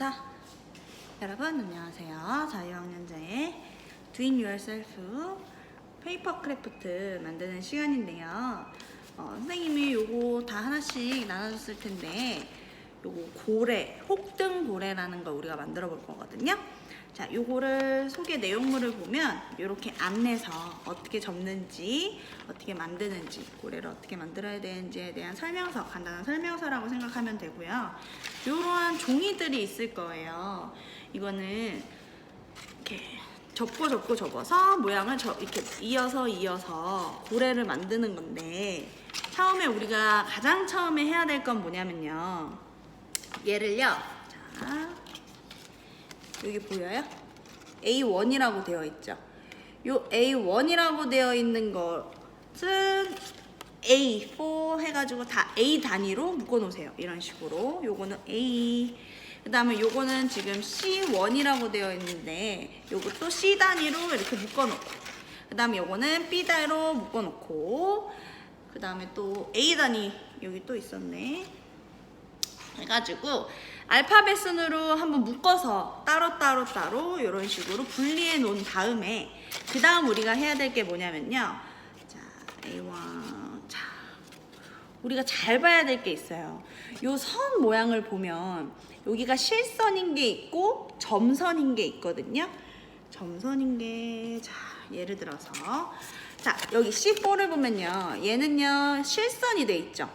자, 여러분 안녕하세요. 자유학년자의 Doing Yourself 페이퍼 크래프트 만드는 시간인데요. 어, 선생님이 요거 다 하나씩 나눠줬을 텐데 요거 고래, 혹등 고래라는 걸 우리가 만들어 볼 거거든요. 자, 요거를 소개 내용물을 보면 이렇게 안내서 어떻게 접는지, 어떻게 만드는지, 고래를 어떻게 만들어야 되는지에 대한 설명서, 간단한 설명서라고 생각하면 되고요. 이러한 종이들이 있을 거예요. 이거는 이렇게 접고 접고 접어서 모양을 저 이렇게 이어서 이어서 고래를 만드는 건데 처음에 우리가 가장 처음에 해야 될 건 뭐냐면요. 얘를요. 자, 여기 보여요? A1이라고 되어 있죠. 요 A1이라고 되어 있는 것은 A4 해가지고 다 A 단위로 묶어 놓으세요. 이런 식으로. 요거는 A. 그 다음에 요거는 지금 C1이라고 되어 있는데 요것도 C 단위로 이렇게 묶어 놓고. 그 다음에 요거는 B 단위로 묶어 놓고. 그 다음에 또 A 단위 여기 또 있었네. 해가지고 알파벳 순으로 한번 묶어서 따로 따로 따로 이런 식으로 분리해 놓은 다음에 그 다음 우리가 해야 될 게 뭐냐면요. 자 A1 자 우리가 잘 봐야 될 게 있어요. 요 선 모양을 보면 여기가 실선인 게 있고 점선인 게 있거든요. 점선인 게 자 예를 들어서. 자 여기 C4를 보면요. 얘는요 실선이 돼 있죠.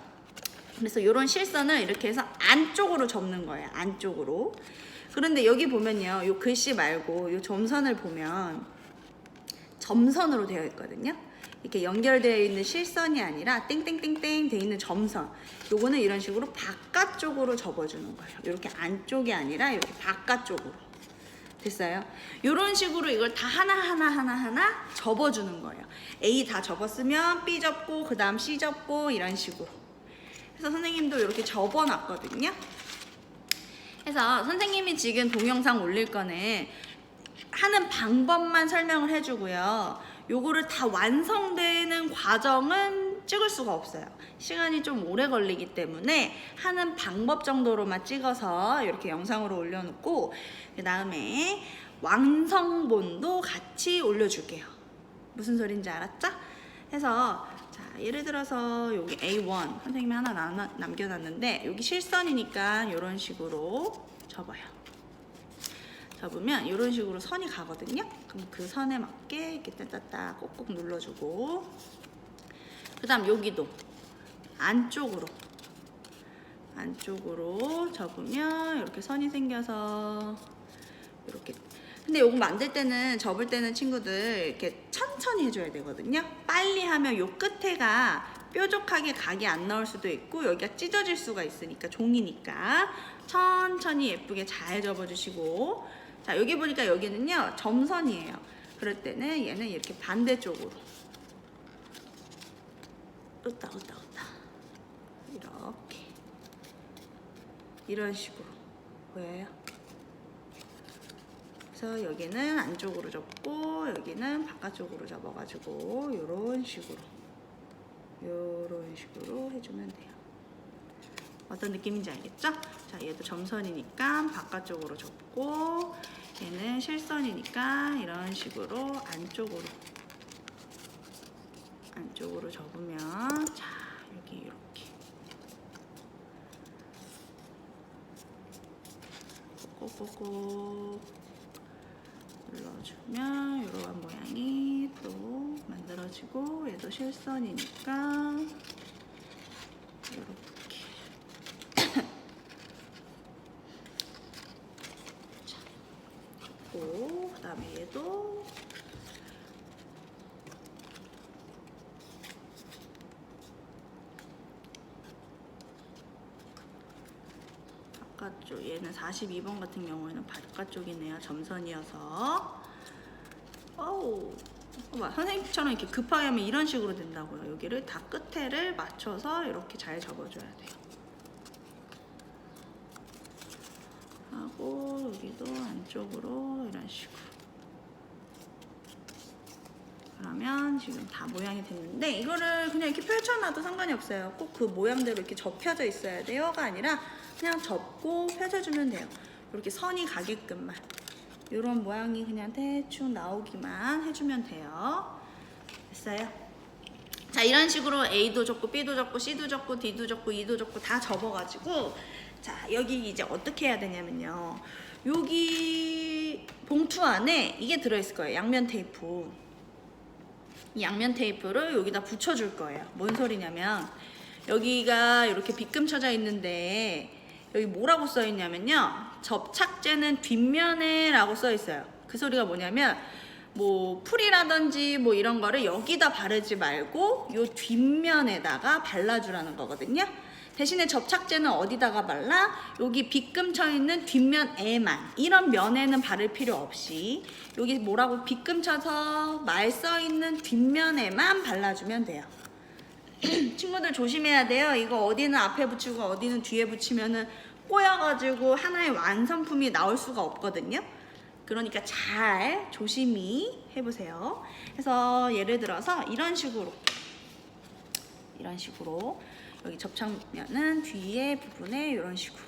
그래서 이런 실선을 이렇게 해서 안쪽으로 접는 거예요. 안쪽으로. 그런데 여기 보면요. 이 글씨 말고 이 점선을 보면 점선으로 되어 있거든요. 이렇게 연결되어 있는 실선이 아니라 땡땡땡땡 되어 있는 점선. 요거는 이런 식으로 바깥쪽으로 접어주는 거예요. 이렇게 안쪽이 아니라 이렇게 바깥쪽으로. 됐어요? 이런 식으로 이걸 다 하나하나 하나하나 접어주는 거예요. A 다 접었으면 B 접고 그 다음 C 접고 이런 식으로. 그래서 선생님도 이렇게 접어놨거든요. 그래서 선생님이 지금 동영상 올릴 거는 하는 방법만 설명을 해주고요. 요거를 다 완성되는 과정은 찍을 수가 없어요. 시간이 좀 오래 걸리기 때문에 하는 방법 정도로만 찍어서 이렇게 영상으로 올려놓고 그 다음에 완성본도 같이 올려줄게요. 무슨 소린지 알았죠? 해서 자 예를 들어서 여기 A1 선생님이 하나 남, 남겨놨는데 여기 실선이니까 이런 식으로 접어요. 접으면 이런 식으로 선이 가거든요. 그럼 그 선에 맞게 이렇게 따따따 꼭꼭 눌러주고 그 다음 여기도 안쪽으로 안쪽으로 접으면 이렇게 선이 생겨서 이렇게 근데 요거 만들 때는 접을 때는 친구들 이렇게 천 천히 해줘야 되거든요. 빨리 하면 요 끝에가 뾰족하게 각이 안 나올 수도 있고 여기가 찢어질 수가 있으니까 종이니까 천천히 예쁘게 잘 접어주시고 자 여기 보니까 여기는요 점선이에요. 그럴 때는 얘는 이렇게 반대쪽으로 으따 으따 으따 이렇게 이런 식으로 보여요? 그래서 여기는 안쪽으로 접고 여기는 바깥쪽으로 접어가지고 이런 식으로 이런 식으로 해주면 돼요. 어떤 느낌인지 알겠죠? 자, 얘도 점선이니까 바깥쪽으로 접고 얘는 실선이니까 이런 식으로 안쪽으로 안쪽으로 접으면 자 여기 이렇게 꼭꼭꼭꼭 눌러주면 이러한 모양이 또 만들어지고 얘도 실선이니까 이렇게 자, 고 그다음에 얘도 바깥쪽 얘는 42번 같은 경우에는 바깥쪽이네요. 점선이어서. 어우 봐. 선생님처럼 이렇게 급하게 하면 이런 식으로 된다고요. 여기를 다 끝에를 맞춰서 이렇게 잘 접어줘야 돼요. 하고 여기도 안쪽으로 이런 식으로 그러면 지금 다 모양이 됐는데 이거를 그냥 이렇게 펼쳐놔도 상관이 없어요. 꼭 그 모양대로 이렇게 접혀져 있어야 돼요가 아니라 그냥 접고 펼쳐주면 돼요. 이렇게 선이 가게끔만 이런 모양이 그냥 대충 나오기만 해주면 돼요. 됐어요? 자 이런 식으로 A도 적고 B도 적고 C도 적고 D도 적고 E도 적고 다 접어가지고 자 여기 이제 어떻게 해야 되냐면요 여기 봉투 안에 이게 들어있을 거예요 양면 테이프 이 양면 테이프를 여기다 붙여줄 거예요. 뭔 소리냐면 여기가 이렇게 빗금 쳐져 있는데 여기 뭐라고 써 있냐면요. 접착제는 뒷면에 라고 써 있어요. 그 소리가 뭐냐면 뭐 풀이라든지 뭐 이런 거를 여기다 바르지 말고 요 뒷면에다가 발라주라는 거거든요. 대신에 접착제는 어디다가 발라? 여기 빗금 쳐 있는 뒷면에만 이런 면에는 바를 필요 없이 여기 뭐라고 빗금 쳐서 말 써 있는 뒷면에만 발라주면 돼요. 친구들 조심해야 돼요. 이거 어디는 앞에 붙이고 어디는 뒤에 붙이면은 꼬여가지고 하나의 완성품이 나올 수가 없거든요. 그러니까 잘 조심히 해보세요. 그래서 예를 들어서 이런 식으로 이런 식으로 여기 접착면은 뒤에 부분에 이런 식으로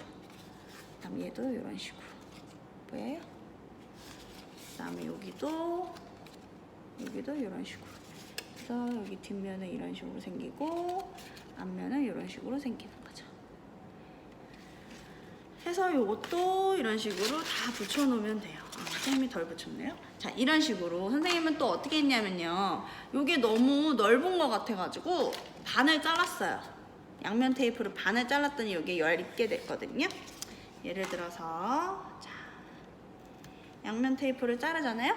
그다음 얘도 이런 식으로 보여요? 그다음에 여기도 여기도 이런 식으로 그래서 여기 뒷면은 이런 식으로 생기고 앞면은 이런 식으로 생기는 거죠. 해서 이것도 이런 식으로 다 붙여놓으면 돼요. 아, 선생님이 덜 붙였네요. 자, 이런 식으로 선생님은 또 어떻게 했냐면요. 이게 너무 넓은 것 같아가지고 반을 잘랐어요. 양면 테이프를 반을 잘랐더니 여기에 열 있게 됐거든요. 예를 들어서 자, 양면 테이프를 자르잖아요.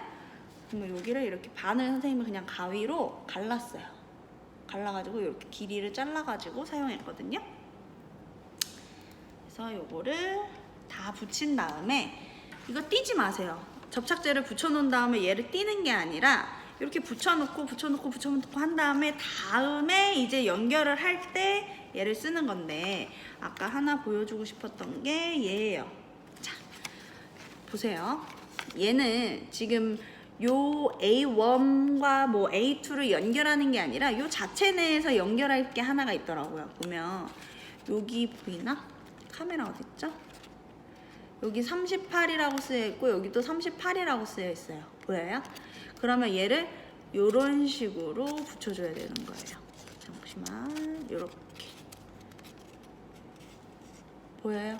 그러면 여기를 이렇게 반을 선생님은 그냥 가위로 갈랐어요. 갈라가지고 이렇게 길이를 잘라가지고 사용했거든요. 그래서 요거를 다 붙인 다음에 이거 띄지 마세요. 접착제를 붙여놓은 다음에 얘를 띄는 게 아니라 이렇게 붙여놓고 붙여놓고 붙여놓고 한 다음에 다음에 이제 연결을 할 때 얘를 쓰는 건데 아까 하나 보여주고 싶었던 게 얘예요. 자, 보세요. 얘는 지금 요 A1과 뭐 A2를 연결하는 게 아니라 요 자체 내에서 연결할 게 하나가 있더라고요. 보면 여기 보이나? 카메라 어딨죠? 여기 38이라고 쓰여 있고 여기도 38이라고 쓰여 있어요. 보여요? 그러면 얘를 이런 식으로 붙여줘야 되는 거예요. 잠시만 이렇게 보여요?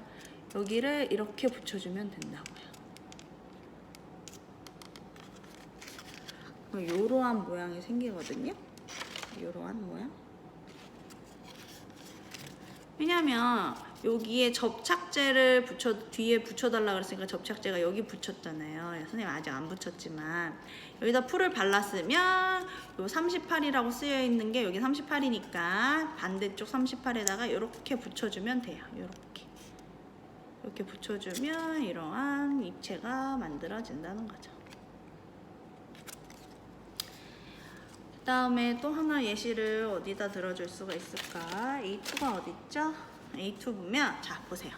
여기를 이렇게 붙여주면 된다고요. 이러한 모양이 생기거든요. 이러한 모양. 왜냐면 여기에 접착제를 붙여 뒤에 붙여달라 그랬으니까 접착제가 여기 붙였잖아요. 선생님 아직 안 붙였지만 여기다 풀을 발랐으면 요 38이라고 쓰여 있는 게 여기 38이니까 반대쪽 38에다가 이렇게 붙여주면 돼요. 이렇게 이렇게 붙여주면 이러한 입체가 만들어진다는 거죠. 그 다음에 또 하나 예시를 어디다 들어줄 수가 있을까? A2가 어디 있죠? A2 보면 자 보세요.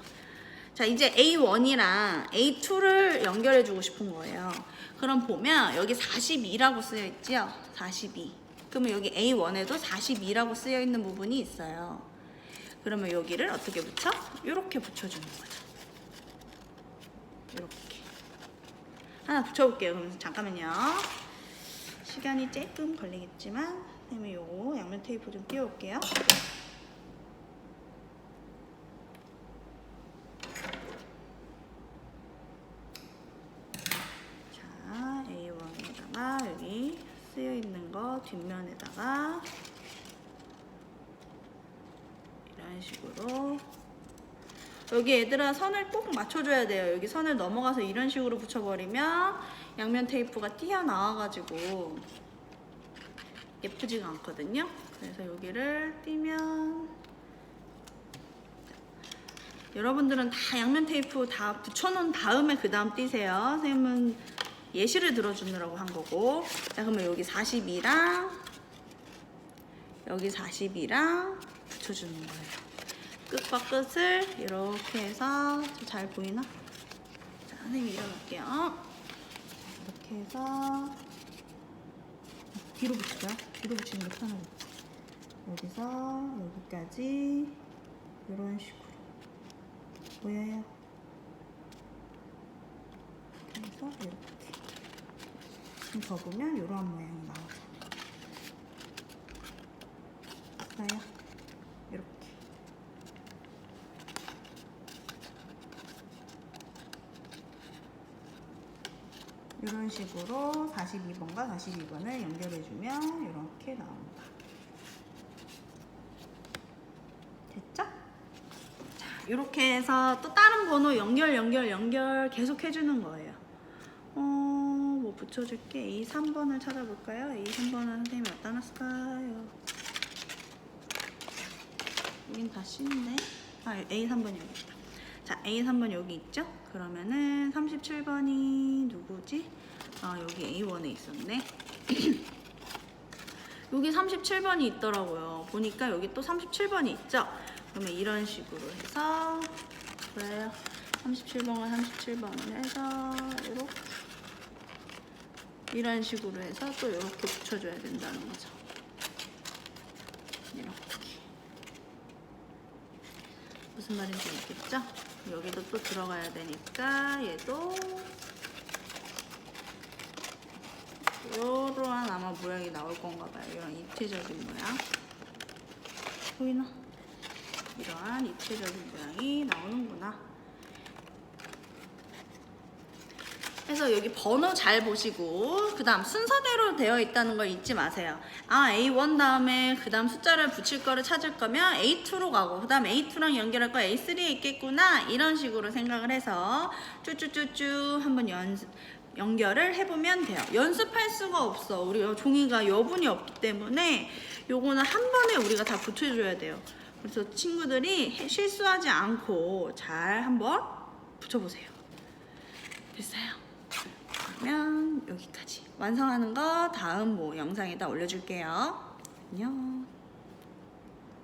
자 이제 A1이랑 A2를 연결해 주고 싶은 거예요. 그럼 보면 여기 42라고 쓰여 있죠? 42. 그러면 여기 A1에도 42라고 쓰여 있는 부분이 있어요. 그러면 여기를 어떻게 붙여? 이렇게 붙여주는 거죠. 이렇게 하나 붙여볼게요. 그럼 잠깐만요. 시간이 조금 걸리겠지만 선생님이 요거 양면 테이프 좀 띄워올게요. 자, A1에다가 여기 쓰여 있는 거 뒷면에다가 이런 식으로 여기 얘들아 선을 꼭 맞춰줘야 돼요. 여기 선을 넘어가서 이런 식으로 붙여버리면 양면 테이프가 튀어나와가지고 예쁘지가 않거든요. 그래서 여기를 띄면 여러분들은 다 양면 테이프 다 붙여놓은 다음에 그 다음 띄세요. 선생님은 예시를 들어주느라고 한 거고. 자, 그러면 여기 42랑 여기 42랑 붙여주는 거예요. 끝과 끝을 이렇게 해서 좀잘 보이나? 자, 선생님 일어날게요. 이렇게 해서 뒤로 붙여요. 뒤로 붙이는 게 편하고. 여기서 여기까지 이런 식으로 보여요. 해서 이렇게 좀 접으면 이런 모양이 나오죠. 나요 이렇게 이런 식으로 42번과 42번을 연결해주면 이렇게 나옵니다. 됐죠? 자, 이렇게 해서 또 다른 번호 연결, 연결, 연결 계속 해주는 거예요. 어, 뭐 붙여줄게. A 3번을 찾아볼까요? A 3번은 선생님이 어디다 놨을까요? 여긴 다 C인데. 아, A 3번 여기 있다. 자, A 3번 여기 있죠? 그러면은 37번이 누구지? 아, 여기 A1에 있었네. 여기 37번이 있더라고요. 보니까 여기 또 37번이 있죠? 그러면 이런 식으로 해서 그래요. 37번과 37번을 해서 이런 식으로 해서 또 이렇게 붙여줘야 된다는 거죠. 이렇게 무슨 말인지 알겠죠? 여기도 또 들어가야 되니까 얘도 이러한 아마 모양이 나올 건가 봐요. 이런 입체적인 모양. 보이나? 이러한 입체적인 모양이 나오는구나. 그래서 여기 번호 잘 보시고 그 다음 순서대로 되어 있다는 걸 잊지 마세요. 아 A1 다음에 그 다음 숫자를 붙일 거를 찾을 거면 A2로 가고 그 다음 A2랑 연결할 거 A3에 있겠구나 이런 식으로 생각을 해서 쭈쭈쭈쭈 한번 연습 연결을 해보면 돼요. 연습할 수가 없어. 우리 종이가 여분이 없기 때문에 요거는 한 번에 우리가 다 붙여줘야 돼요. 그래서 친구들이 실수하지 않고 잘 한번 붙여보세요. 됐어요. 그러면 여기까지 완성하는 거 다음 뭐 영상에다 올려줄게요. 안녕.